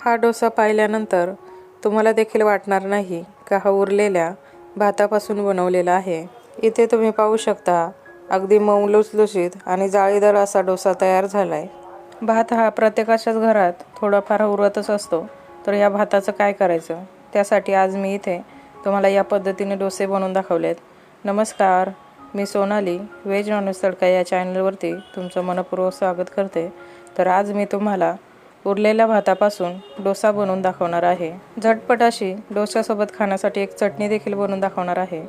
हा डोसा पाहिल्यानंतर तुम्हाला देखील वाटणार नाही का हा उरलेल्या भातापासून बनवलेला आहे. इथे तुम्ही पाहू शकता अगदी मऊ लुसलुशीत आणि जाळीदार असा डोसा तयार झाला आहे भात हा प्रत्येकाच्याच घरात थोडाफार उरतच असतो. तर या भाताचं काय करायचं? त्यासाठी आज मी इथे तुम्हाला या पद्धतीने डोसे बनवून दाखवलेत. नमस्कार मी सोनाली व्हेज नॉनव्हेज तडका या चॅनलवरती तुमचं मनपूर्वक स्वागत करते. तर आज मी तुम्हाला उरलेल्या भातापासून डोसा बनवून दाखवणार आहे. झटपट अशी खाण्यासाठी एक चटणी देखील बनवून दाखवणार आहे.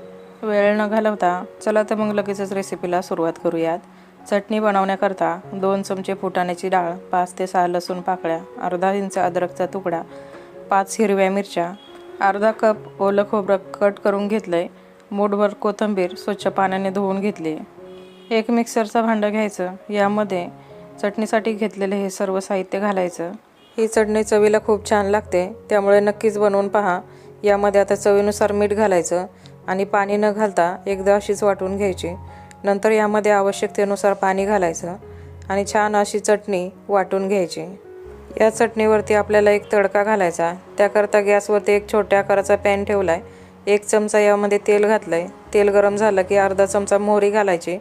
वेळ न घालवता चला तर मग लगेचच रेसिपीला सुरुवात करूयात. चटणी बनवण्याकरता दोन चमचे फुटाण्याची डाळ पाच ते सहा लसूण पाकळ्या अर्धा इंच अद्रकचा तुकडा पाच हिरव्या मिरच्या अर्धा कप ओलं खोबरं कट करून घेतलं आहे मूठभर कोथिंबीर स्वच्छ पाण्याने धुवून घेतली. एक मिक्सरचं भांडं घ्यायचं. यामध्ये चटणीसाठी घेतलेले हे सर्व साहित्य घालायचं. ही चटणी चवीला खूप छान लागते त्यामुळे नक्कीच बनवून पहा. यामध्ये आता चवीनुसार मीठ घालायचं आणि पाणी न घालता एकदा अशीच वाटून घ्यायची. नंतर यामध्ये आवश्यकतेनुसार पाणी घालायचं आणि छान अशी चटणी वाटून घ्यायची. या चटणीवरती आपल्याला एक तडका घालायचा. त्याकरता गॅसवरती एक छोट्या आकाराचा पॅन ठेवला आहे एक चमचा यामध्ये तेल घातलं आहे तेल गरम झालं की अर्धा चमचा मोहरी घालायची.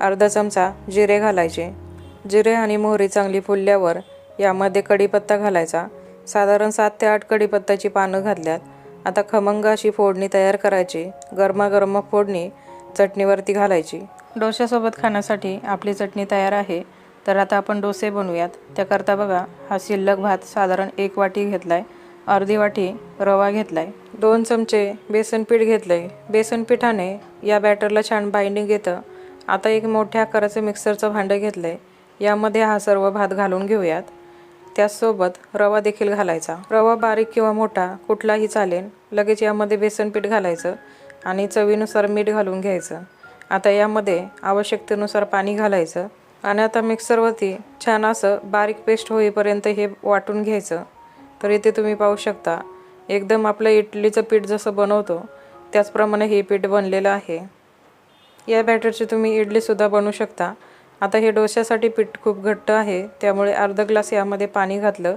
अर्धा चमचा जिरे घालायचे. जिरे आणि मोहरी चांगली फुलल्यावर यामध्ये कढीपत्ता घालायचा. साधारण सात ते आठ कढीपत्त्याची पानं घातल्यात. आता खमंग अशी फोडणी तयार करायची. गरमागरम फोडणी चटणीवरती घालायची. डोश्यासोबत खाण्यासाठी आपली चटणी तयार आहे तर आता आपण डोसे बनवूयात. त्याकरता बघा हा शिल्लक भात साधारण एक वाटी घेतला आहे अर्धी वाटी रवा घेतला आहे दोन चमचे बेसन पीठ घेतलं आहे बेसनपीठाने या बॅटरला छान बाइंडिंग येतं. आता एक मोठ्या आकाराचं मिक्सरचं भांडं घेतलं आहे यामध्ये हा सर्व भात घालून घेऊयात. त्याचसोबत रवा देखील घालायचा. रवा बारीक किंवा मोठा कुठलाही चालेल. लगेच यामध्ये बेसन पीठ घालायचं आणि चवीनुसार मीठ घालून घ्यायचं. आता यामध्ये आवश्यकतेनुसार पाणी घालायचं आणि आता मिक्सरवरती छान असं बारीक पेस्ट होईपर्यंत हे वाटून घ्यायचं. तर इथे तुम्ही पाहू शकता एकदम आपलं इडलीचं पीठ जसं बनवतो त्याचप्रमाणे हे पीठ बनलेलं आहे. या बॅटरची तुम्ही इडलीसुद्धा बनवू शकता. आता हे डोश्यासाठी पीठ खूप घट्ट आहे त्यामुळे अर्धा ग्लास यामध्ये पाणी घातलं.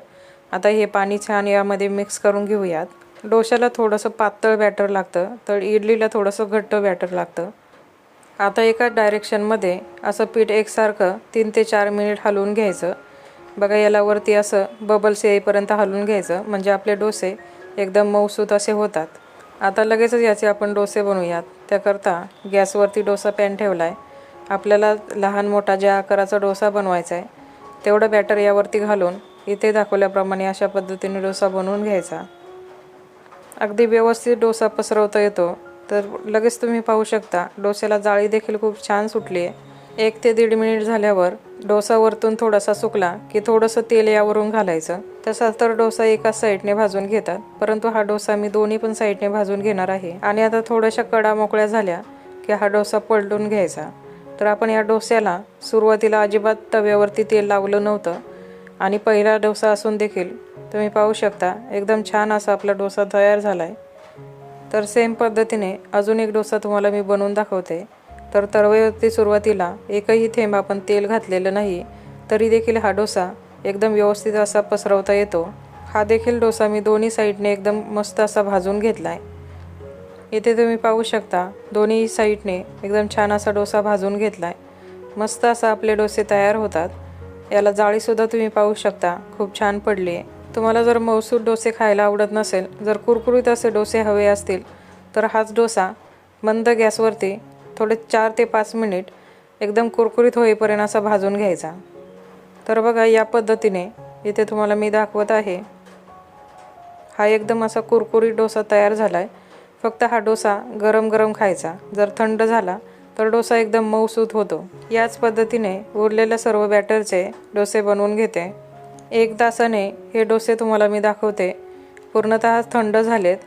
आता हे पाणी छान यामध्ये मिक्स करून घेऊयात. डोश्याला थोडंसं पातळ बॅटर लागतं तर इडलीला थोडंसं घट्ट बॅटर लागतं. आता एका डायरेक्शनमध्ये असं पीठ एकसारखं तीन ते चार मिनिट हलवून घ्यायचं. बघा याला वरती असं बबल्स येईपर्यंत हलवून घ्यायचं म्हणजे आपले डोसे एकदम मऊसूत असे होतात. आता लगेचच याचे आपण डोसे बनवूयात. त्याकरता गॅसवरती डोसा पॅन ठेवला आहे आपल्याला लहान मोठा ज्या आकाराचा डोसा बनवायचा आहे तेवढं बॅटर यावरती घालून इथे दाखवल्याप्रमाणे अशा पद्धतीने डोसा बनवून घ्यायचा. अगदी व्यवस्थित डोसा पसरवता येतो तर लगेच तुम्ही पाहू शकता डोस्याला जाळी देखील खूप छान सुटली आहे एक ते दीड मिनिट झाल्यावर डोसा वरतून थोडासा सुकला की थोडंसं तेल यावरून घालायचं. तसा तर डोसा एकाच साईडने भाजून घेतात परंतु हा डोसा मी दोन्ही पण साईडने भाजून घेणार आहे. आणि आता थोड्याशा कडा मोकळ्या झाल्या की हा डोसा पलटून घ्यायचा. तर आपण या डोस्याला सुरुवातीला अजिबात तव्यावरती तेल लावलं नव्हतं. आणि पहिला डोसा असून देखील तुम्ही पाहू शकता एकदम छान असा आपला डोसा तयार झाला आहे तर सेम पद्धतीने अजून एक डोसा तुम्हाला मी बनवून दाखवते. तर तर्वेवरती सुरुवातीला एकही थेंब आपण तेल घातलेलं नाही तरी देखील हा डोसा एकदम व्यवस्थित असा पसरवता येतो. हा देखील डोसा मी दोन्ही साईडने एकदम मस्त असा भाजून घेतला आहे इथे तुम्ही पाहू शकता दोन्ही साईडने एकदम छान असा डोसा भाजून घेतला आहे मस्त असा आपले डोसे तयार होतात. याला जाळीसुद्धा तुम्ही पाहू शकता खूप छान पडली आहे तुम्हाला जर मौसूद डोसे खायला आवडत नसेल जर कुरकुरीत असे डोसे हवे असतील तर हाच डोसा मंद गॅसवरती थोडे चार ते पाच मिनिट एकदम कुरकुरीत होईपर्यंत असा भाजून घ्यायचा. तर बघा या पद्धतीने इथे तुम्हाला मी दाखवत आहे. हा एकदम असा कुरकुरीत डोसा तयार झाला आहे फक्त हा डोसा गरम गरम खायचा. जर थंड झाला तर डोसा एकदम मऊसूत होतो. याच पद्धतीने उरलेल्या सर्व बॅटरचे डोसे बनवून घेते. एक तासाने हे डोसे तुम्हाला मी दाखवते. पूर्णतः थंड झालेत.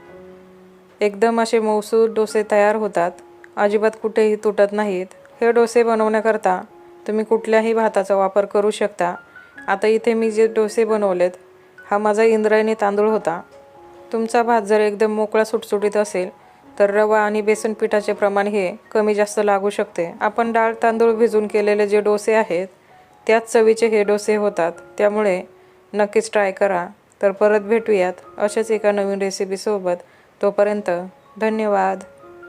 एकदम असे मऊसूत डोसे तयार होतात. अजिबात कुठेही तुटत नाहीत. हे डोसे बनवण्याकरता तुम्ही कुठल्याही भाताचा वापर करू शकता. आता इथे मी जे डोसे बनवलेत हा माझा इंद्रायणी तांदूळ होता. तुमचा भात जर एकदम मोकळा सुटसुटीत असेल तर रवा आणि बेसन पिठाचे प्रमाण हे कमी जास्त लागू शकते. आपण डाळ तांदूळ भिजून केलेले जे डोसे आहेत त्याच चवीचे हे डोसे होतात. त्यामुळे नक्कीच ट्राय करा. तर परत भेटूयात अशाच एका नवीन रेसिपीसोबत तोपर्यंत धन्यवाद.